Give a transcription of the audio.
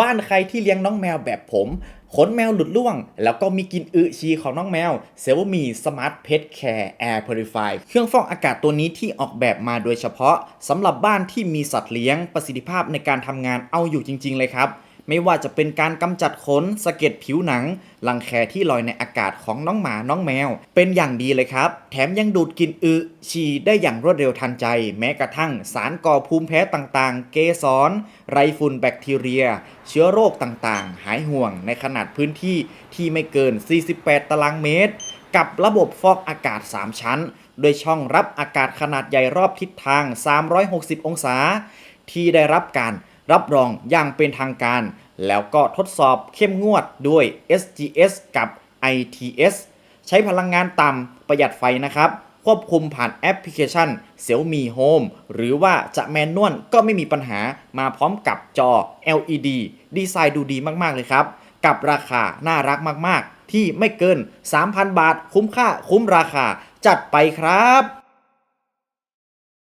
บ้านใครที่เลี้ยงน้องแมวแบบผม ขนแมวหลุดล่วง แล้วก็มีกินอึชีของน้องแมวเซลมีสมาร์ทเพ t แคร์แอร์พ r i ฟายเครื่องฟอกอากาศตัวนี้ที่ออกแบบมาโดยเฉพาะสำหรับบ้านที่มีสัตว์เลี้ยงประสิทธิภาพในการทำงานเอาอยู่จริง ๆ เลยครับ ไม่ว่าจะเป็นการกำจัดขนสะเก็ดผิวหนังรังแคที่ลอยในอากาศของน้องหมาน้องแมว เป็นอย่างดีเลยครับ แถมยังดูดกลินอึฉี่ได้อย่างรวดเร็วทันใจ แม้กระทั่งสารก่อภูมิแพ้ต่างๆ เกสรไรฝุ่นแบคทีเรีย เชื้อโรคต่างๆ หายห่วงในขนาดพื้นที่ที่ไม่เกิน 48 ตารางเมตร กับระบบฟอกอากาศ 3 ชั้น โดยช่องรับอากาศขนาดใหญ่รอบทิศทาง 360 องศา ที่ได้รับการรับรองอย่างเป็นทางการ แล้วก็ทดสอบเข้มงวดด้วย SGS กับ ITS ใช้พลังงานต่ำประหยัดไฟนะครับ ควบคุมผ่านแอปพลิเคชัน Xiaomi Home หรือว่าจะแมนนวลก็ไม่มีปัญหามาพร้อมกับจอ LED ดีไซน์ดูดีมาก ๆ เลยครับ กับราคาน่ารักมาก ๆ ที่ไม่เกิน 3,000 บาท คุ้มค่าคุ้มราคาจัดไปครับ